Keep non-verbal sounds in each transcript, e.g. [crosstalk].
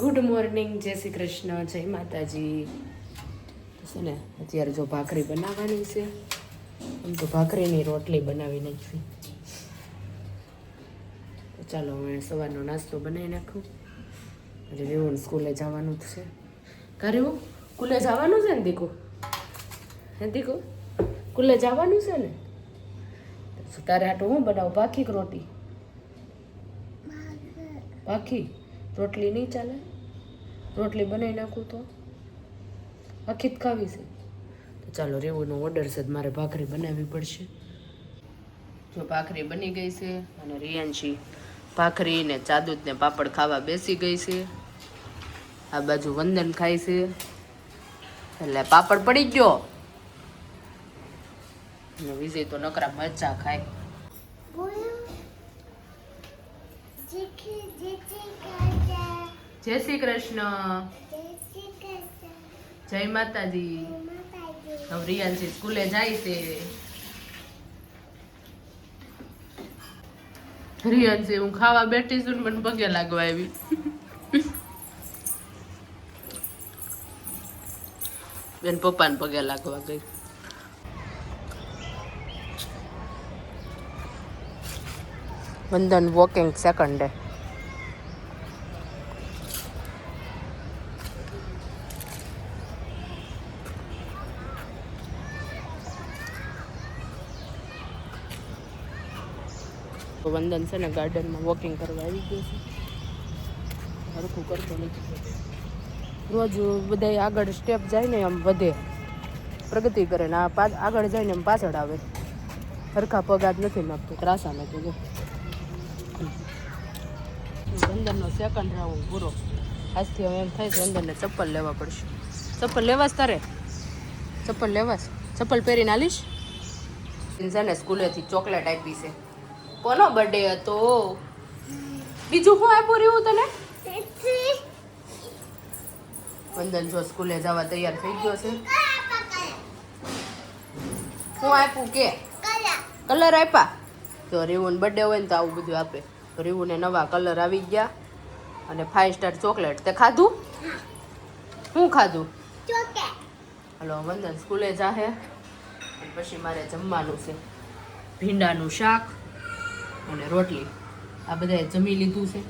Good morning જય શ્રી કૃષ્ણ જય માતાજી. છે ને અત્યારે જો ભાખરી બનાવવાની છે. એમ તો ભાખરીની રોટલી બનાવી નાખવી તો ચાલો હવે સવારનો નાસ્તો બનાવી નાખું. એટલે રેવું સ્કૂલે જવાનું જ છે. કર્યું સ્કૂલે જવાનું છે ને દીકુ? હે દીકુ સ્કૂલે જવાનું છે ને? તારે આટો હું બનાવું ભાખી રોટી? ભાખી? રોટલી નહીં ચાલે? રોટલી બનાવી નાખું તો? આખી જ ખાવી છે. તો ચાલો રેવુંનો ઓર્ડર છે મારે ભાખરી બનાવવી પડશે. જો ભાખરી બની ગઈ છે અને રિયાંશી ભાખરી ને ચાદુત ને પાપડ ખાવા બેસી ગઈ છે. આ બાજુ વંદન ખાય છે. એટલે પાપડ પડી ગયો. અને વિજય તો નકરા મરચા ખાય. જય શ્રી કૃષ્ણ. જય માતાજી. હવે સ્કૂલે જાય છે. રિયાંશી હું ખાવા બેઠી છું ને મને પગે લાગવા આવી. બેન પપ્પાને પગે લાગવા ગઈ. વંદન વોકિંગ સેકન્ડ. ડે તો વંદન છે ને ગાર્ડનમાં વોકિંગ કરવા આવી ગયો છે. હરખું કરતો નથી. રોજ બધા આગળ સ્ટેપ જાય ને આમ વધે. પ્રગતિ કરે ને આ આગળ જાય ને એમ પાછળ આવે. હરખા પગ આજ નથી નાખતો ત્રાસા નથી જો. વંદનનો સેકન્ડ રાઉન્ડ પૂરો. આજથી હવે એમ થાય વંદનને ચપ્પલ લેવા પડશે. ચપ્પલ લેવાસ તારે? ચપ્પલ લેવાસ? ચપ્પલ પહેરીને આલીશ? ને સ્કૂલેથી ચોકલેટ આપી છે. કોનો બર્થડે હતો? બીજું શું આપ્યું રહ્યું તને? વંદન જો સ્કૂલે જવા તૈયાર થઈ ગયો છે. શું આપ્યું કે? કલર આપ્યા? જો રિવુન બર્થડે હોય ને તો આવું બધું આપે. તો રીવુને નવા કલર આવી ગયા. અને ફાઈવ સ્ટાર ચોકલેટ તે ખાધું? શું ખાધું? હલો વંદન સ્કૂલે જાહે. પછી મારે જમવાનું છે. ભીંડાનું શાક. અને રોટલી. આ બધાએ જમી લીધું છે.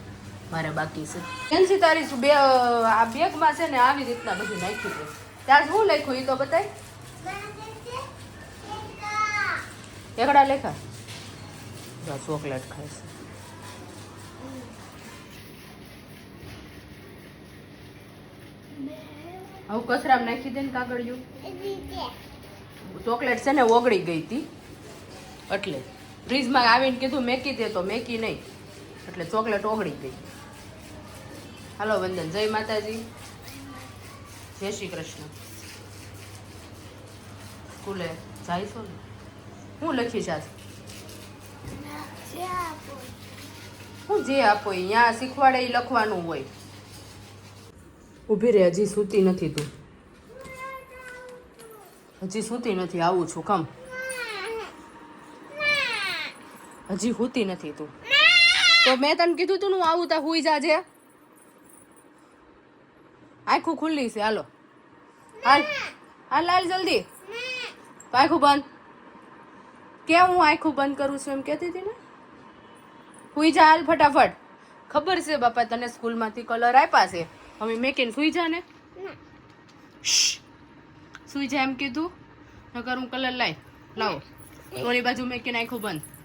મારે બાકી છે. કેન્સી તારી બે આ બેગમાં છે ને આવી રીતના બધું નાખ્યું છે. ત્યાં શું લખ્યું એ તો બતાય? એકડા લેખા બસ ચોકલેટ ખાય છે. આવું કચરામાં નાખી દે ને કાગળિયું. ચોકલેટ છે ને ઓગળી ગઈ હતી. એટલે. ફ્રીજમાં આવીને કીધું, મેકી દે તો મેકી નહીં. એટલે ચોકલેટ ઓગળી ગઈ. હાલો વંદન, જય માતાજી. જય શ્રી કૃષ્ણ. સ્કૂલે જઈશો ને? હું લખીશ આજ હું જે આપો ત્યાં શીખવાડે એ લખવાનું હોય. ઊભી રહે હજી સૂતી નથી તું. હજી સૂતી નથી, આવું છું કમ હજી સૂતી નથી તું. તો મેં તને કીધું તું ને હું આવું તા હુઈ જાજે આખું ખુલ્લી છે હાલો. હાલ. હાલ હાલ જલ્દી. આખું બંધ. કે હું આખું બંધ કરું છું એમ કહેતી હતી ને? હુઈ જા હાલ ફટાફટ. ખબર છે બાપા તને સ્કૂલમાંથી કલર આપ્યા છે? હવે મેકીને સુઈ જા ને. સુઈ જા એમ કીધું. નકર હું કલર લાવી. લાવો થોડી બાજુ મેકીને આખું બંધ.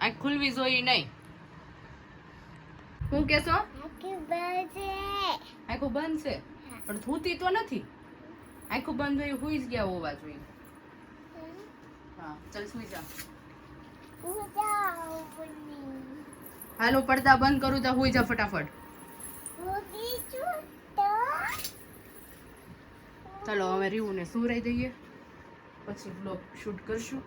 આંખ ખુલવી જોઈએ નહીં. હું કેશો આખું બંધ છે. પણ થૂતી તો નથી. આખું બંધ હોય હુઈ જ ગયા હોવા જોઈએ. હા ચાલ સુઈ જા. હાલો પડદા બંધ કરું તો હુઈ જા ફટાફટ. ચાલો હવે રીવુને સુવરાઈ દઈએ. પછી બ્લોગ શૂટ કરશું.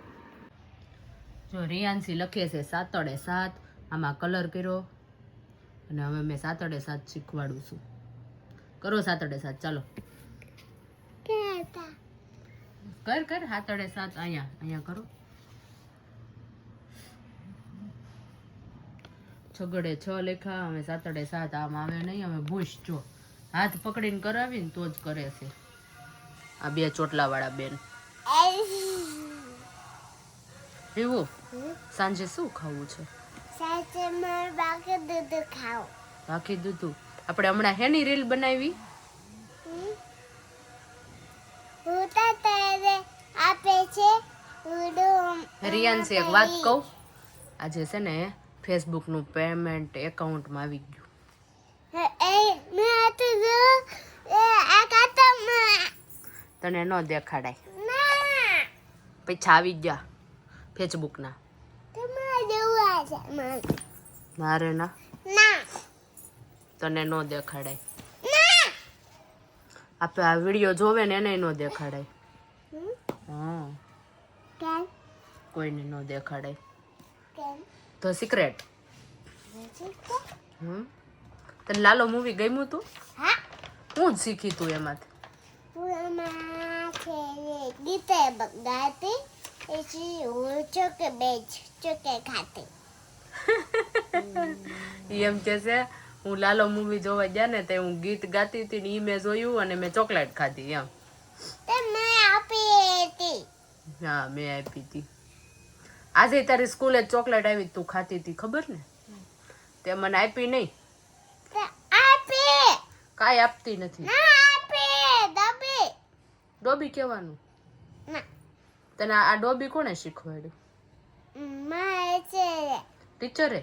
જો રિયાન્સી લખે છે સાતડે સાત આમાં કલર કર્યો. અને હવે મેં સાતડે સાત શીખવાડું છું. કરો સાતડે સાત ચાલો. કર કર સાતડે સાત અહીંયા અહીંયા કરો. છગડે છ લેખા અમે સાતડે સાત આમ આવે નહીં અમે ભૂસ જો. હાથ પકડીને કરાવીને તો જ કરે છે. આ બે ચોટલાવાળા બેન. એવું. સાંજે શું ખાવું છે? સાંજે મારે બાકી દૂધ ખાવું બાકી દૂધ. આપણે હમણાં હેની રીલ બનાવી. હું તો તારે આપે છે રિયાન્સી એક વાત કહું. આજે છે ને ફેસબુકનું પેમેન્ટ એકાઉન્ટમાં આવી ગયું. એ મેં તો એ આ કાતમાં તને ન દેખાડાય. પછી આવી ગયા ફેસબુકના. મને મારે ના? ના. તને ન દેખાડાય. ના. આપણે આ વીડિયો જોવે ને એને ન દેખાડાય? હા. કેમ? કોઈને ન દેખાડાય. કેમ? The secret hmm? તને લાલો મૂવી ગમ્યું તું? હા. હું જ શીખી તું એમાંથી. ગીતે બગાતી એથી હું ચોકે બેચ ચોકે ખાતી. [laughs] એમ કે છે હું લાલો મૂવી જોવા ગયા ને તે હું ગીત ગાતી હતી ને ઈ મેં જોયું અને મેં ચોકલેટ ખાધી એમ. હા મેં આપી હતી. આજે તારી સ્કૂલે ચોકલેટ આવી તું ખાતી હતી ખબર ને? તે મને આપી નહીં. કાંઈ આપતી નથી. ડોબી. કહેવાનું? તને આ ડોબી કોણે શીખવાડ્યું? ટીચરે?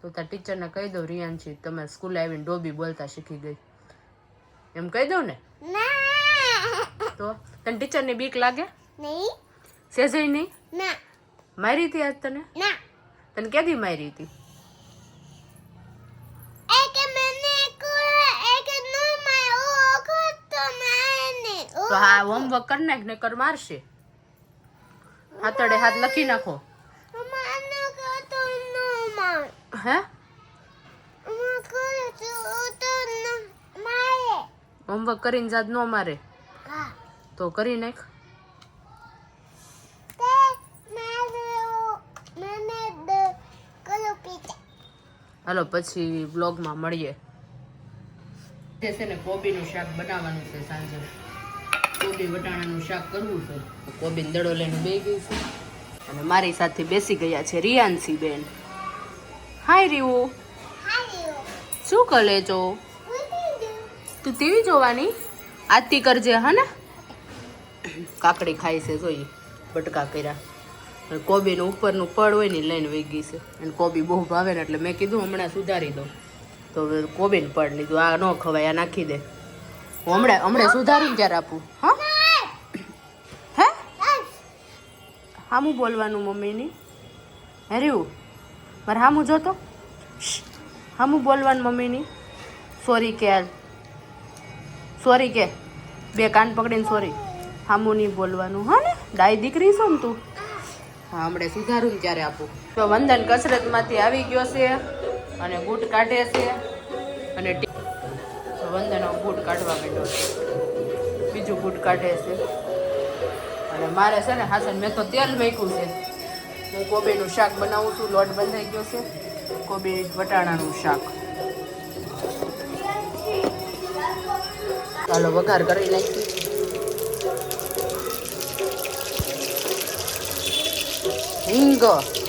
તો તાર ટીચરને કહી દઉં રિયાન્શી તમે સ્કૂલે આવીને ડોબી બોલતા શીખી ગઈ. એમ કહી દઉં ને? તો? તને ટીચરની બીક લાગે? નહીં. સેજય નહીં? ના. મારી હતી આજ તને? ના. તને કેદી મારી હતી? તો હા હોમવર્ક કરી નાખ ને કર મારશે. હાથડે હાથ લખી નાખો માનો કો તો નો માર હે? હોમવર્ક કરીને જાત ન મારે. તો કરી નાખ. હાલો પછી બ્લોગમાં મળીએ. જે છે ને કોબીનું શાક બનાવવાનું છે સાંજે. કોબી વટાણાનું શાક કરવું છે. કોબી દડો લઈને બે ગઈ છે. અને મારી સાથે બેસી ગયા છે રિયાન્સી બેન. હાય રીવો શું કરે છો? તું ટીવી જોવાની? આરતી કરજે હા ને? કાકડી ખાય છે જોઈ. બટકા કર્યા. અને કોબીનું ઉપરનું પડ હોય ને લઈને વહી ગઈ છે. અને કોબી બહુ ભાવે ને એટલે મેં કીધું હમણાં સુધારી દઉં. તો હવે કોબીને પડ લીધું. આ ન ખવાય આ નાખી દે. હું હમણાં હમણાં સુધારીને ક્યારે આપું હા? હે? હામું બોલવાનું મમ્મીની? હે રીવું મારે હામું જોતો? હામું બોલવાનું મમ્મીની. સોરી કે સોરી કે. બે કાન પકડીને સોરી હામું નહીં બોલવાનું. હા, ને? ડાય દીકરી છો ને તું? હા, હમણાં સુધારું ને ત્યારે આપું. તો વંદન કસરતમાંથી આવી ગયો છે અને બૂટ કાઢે છે અને વંદન બૂટ કાઢવા માંડ્યો છે. બીજું બૂટ કાઢે છે. અને મારે છે ને હાસન, મેં તો તેલ મૂક્યું છે. હું કોબીનું શાક બનાવું છું, લોટ બંધાઈ ગયો છે. કોબી વટાણાનું શાક. ચાલો, વઘાર કરી નાખી હિંગ.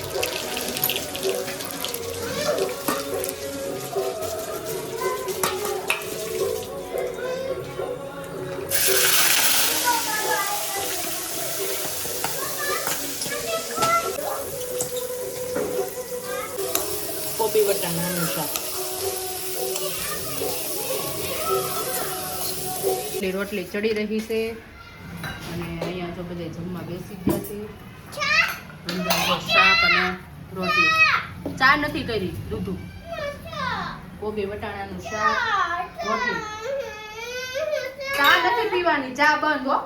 શાક એટલી રોટલી ચડી રહી છે. અને અહીંયા તો બધા જમવા બેસી ગયા છે. શાક અને રોટલી. ચા નથી કરી દૂધું. કોબી વટાણાનું શાક રોટલી. ચા નથી પીવાની ચા બંધ હો.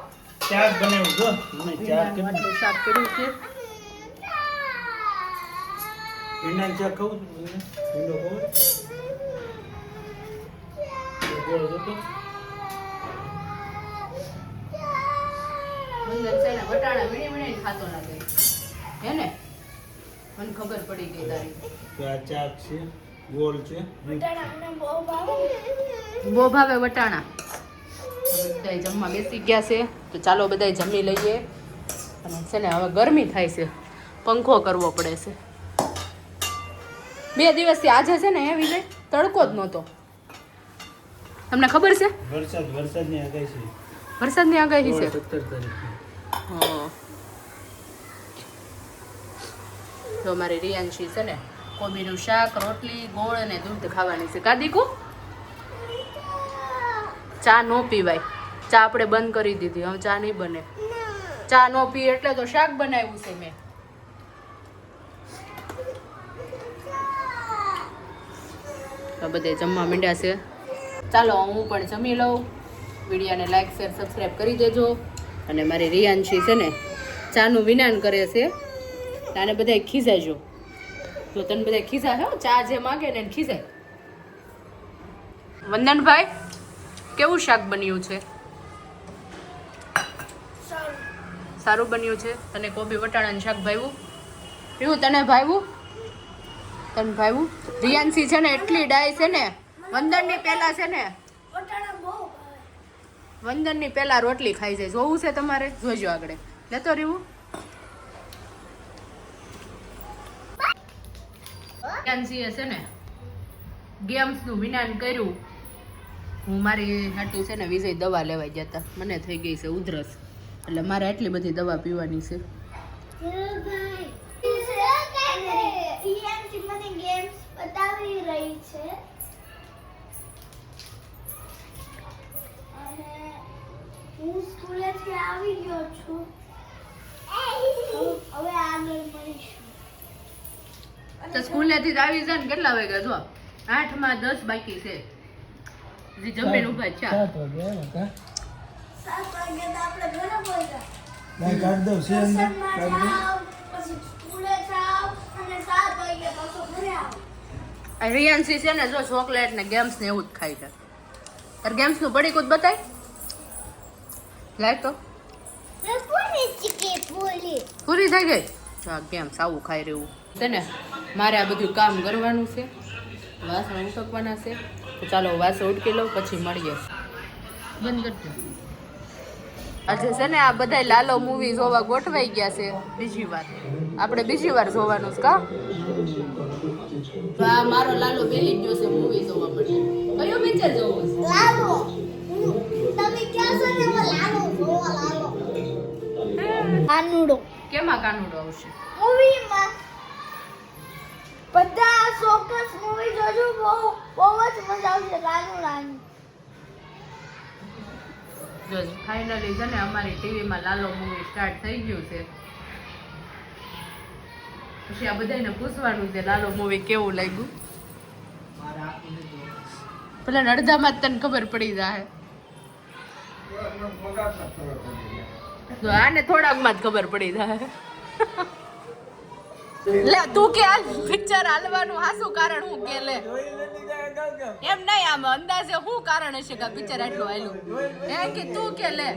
ચા બનાવ્યું જો મને ચા કેમ શાક પડ્યું છે. ભીંડા ચેક કહું છું ભીંડો ને વટાણા વીણી ખાતો લાગે. હે ને? મને ખબર પડી ગઈ તારી. આ ચાક છે ગોળ છે. બહુ ભાવે. વટાણા. બધા જમવા બેસી ગયા છે. તો ચાલો બધા જમી લઈએ. અને છે ને હવે ગરમી થાય છે. પંખો કરવો પડે છે. બે દિવસથી આજે છે ને એ વિજય તડકો જ નહોતો. તમને ખબર છે? વરસાદ વરસાદની આગાહી છે. વરસાદની આગાહી છે. સત્તર તારીખે. હા. તો મારી રિયાંશી છે ને કોબીનું શાક રોટલી ગોળ અને દૂધ ખાવાની છે. કાદીકુ ચા નો પીવાય. ચા આપણે બંધ કરી દીધી. હવે ચા નહીં બને. ચા નો પીએ એટલે તો શાક બનાવ્યું છે મેં. તો બધે જમવા માંડ્યા છે. ચાલો હું પણ જમી લઉં. વિડીયોને લાઈક શેર સબસ્ક્રાઈબ કરી દેજો. અને મારી રિયાંશી છે ને ચાનું વિનાન કરે છે. તાને બધા ખીજાજો. તો તને બધા ખીજા હો ચા જે માગે ને ખીજાય. વંદનભાઈ કેવું શાક બન્યું છે? સારું બન્યું છે? તને કોબી વટાણાનું શાક ભાવ્યું? પીવું તને ભાવ્યું? તને ભાવ્યું રિયાન્સી છે ને એટલી ડાય છે ને વંદનની પહેલા છે ને વંદનની પહેલા રોટલી ખાઈ જાય. જોવું છે તમારે? જોજો આગળ. લેતો રહેવું રિયાન્સીએ છે ને ગેમ્સનું વિનાન કર્યું. હું મારી હાટુ છે ને વિજય દવા લેવા ગયા હતા મને થઈ ગઈ છે ઉધરસ. એટલે મારે એટલી બધી દવા પીવાની છે. મને ગેમ્સ બતાવી રહી છે. અને હું સ્કૂલેથી આવી ગયો છું. હવે આગળ મળીશું. તો સ્કૂલેથી જ આવી જાય ને કેટલા વાગ્યા જો આઠમાં દસ બાકી છે. જે જમીન ઊભા છે સાત વાગ્યા સાત તો આપણે ઘરે પહોંચ્યા. લાઈ કાઢ દઉં છે કાઢ દઉં જાઓ, પછી સ્કૂલે જાઓ અને સાત વાગે પાછો ઘરે આવો આ રિયાન્સી છે ને જો ચોકલેટ ને ગેમ્સ ને એવું જ ખાય છે. તાર ગેમ્સનું પડીકું જ બતાય. લાય તો. પૂરી થઈ ગઈ? હા ગેમ્સ આવું ખાઈ રહ્યું. છે ને મારે આ બધું કામ કરવાનું છે. વાસણ ઉટકવાના છે. તો ચાલો વાસણ ઉટકી લઉં પછી મળીએ. બંધ કરજો આજે છે ને આ બધા લાલો મૂવી જોવા ગોઠવાઈ ગયા છે. બીજી વાર. આપણે બીજી વાર જોવાનું છે કા? મારો લાલો બેહી ગયો છે મૂવી જોવા માટે. કયો પિક્ચર જોવું છે? લાવો તમે ક્યાં છો ને? લાલો જોવા લાલો. કાનુડો. કેમાં કાનુડો આવશે? મૂવીમાં બધા ચોક્કસ મૂવી જોજો બહુ બહુ જ મજા આવશે કાનુડાની. જો ફાઇનલી છે ને અમારી ટીવીમાં લાલો મૂવી સ્ટાર્ટ થઈ ગયું છે. પછી આ બધાને પૂછવાનું છે, લાલો મૂવી કેવું લાગ્યું? પેલા અડધામાં જ તને ખબર પડી જાય તો આને થોડાકમાં જ ખબર પડી જાય લે, તું કે આ પિક્ચર હાલવાનું હાસું કારણ હું કે લે? એમ નહીં, આમ અંદાજે શું કારણ હશે કે પિક્ચર આટલું હાલ્યું? એ કે તું કે લે?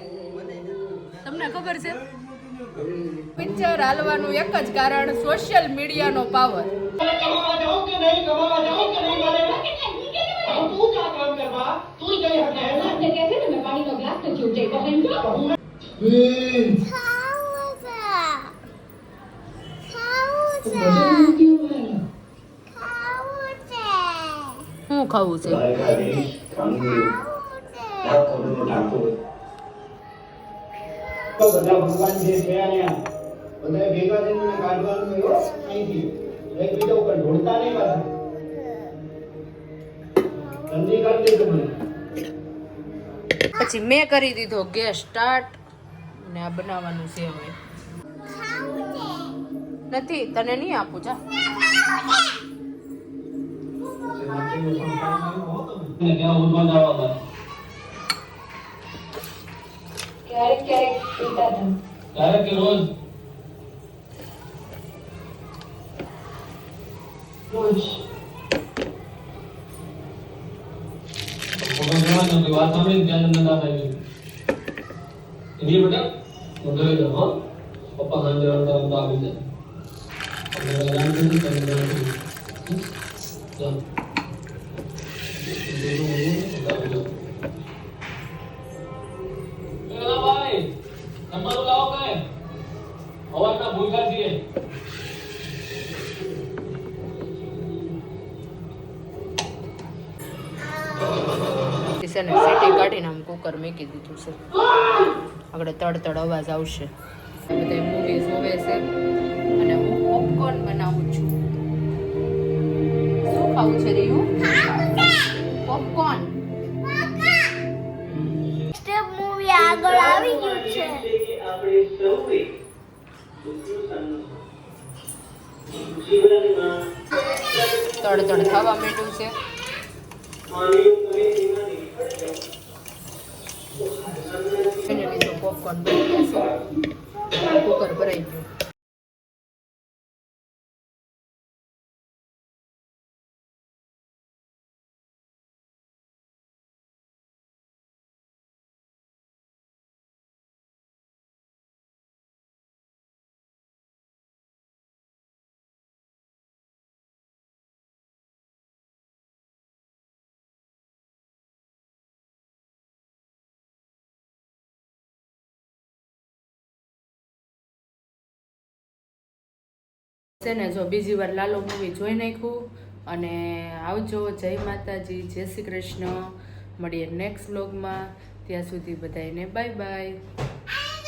તમને ખબર છે? પિક્ચર હાલવાનું એક જ કારણ સોશિયલ મીડિયાનો પાવર હું ખાવું છે? તો બધા ભગવાન જે છે અહીંયા બધા ભેગા થઈને કાઢવાનું એવો અહીંથી. એકબીજા ઉપર ઢોળતા નહીં પાછા. સમજી કાઢ દેજો મને. પછી મેં કરી દીધો ગેસ સ્ટાર્ટ ને આ બનાવવાનું છે હવે. નથી તને નહીં આપું જા. ક્યાં ઉઠવા જવામાં ક્યારેક ક્યારેક પીતા હતા ક્યારે કે રોજ રોજ પપ્પા જવાનું કે વાત સાંભળી ત્યાં તમને ના થાય એની બેટા હું જોઈ લઉં હો પપ્પા સાંજે રમતા રમતા આવી જાય આપણે જાણ કરી તમે જાણ કરી ચાલો કુકર મૂકી દીધું છે આગળ તડ તડ અવાજ આવશે. બધા મૂવી જોવે છે અને હું પોપકોર્ન બનાવું છું. શું ખાવું છે રહ્યું પોપકોર્ન સ્ટેપ મૂવી આગળ આવી ગયું છે. તડ તડ થવા માંડ્યું છે. પોપકોર્ન બની ગયા કુકર ભરાઈ ગયું છે ને, જો બીજી વાર લાલો મૂવી જોઈ નાખ્યું અને આવજો. જય માતાજી, જય શ્રી કૃષ્ણ. મળીએ નેક્સ્ટ બ્લોગમાં ત્યાં સુધી બધાને બાય બાય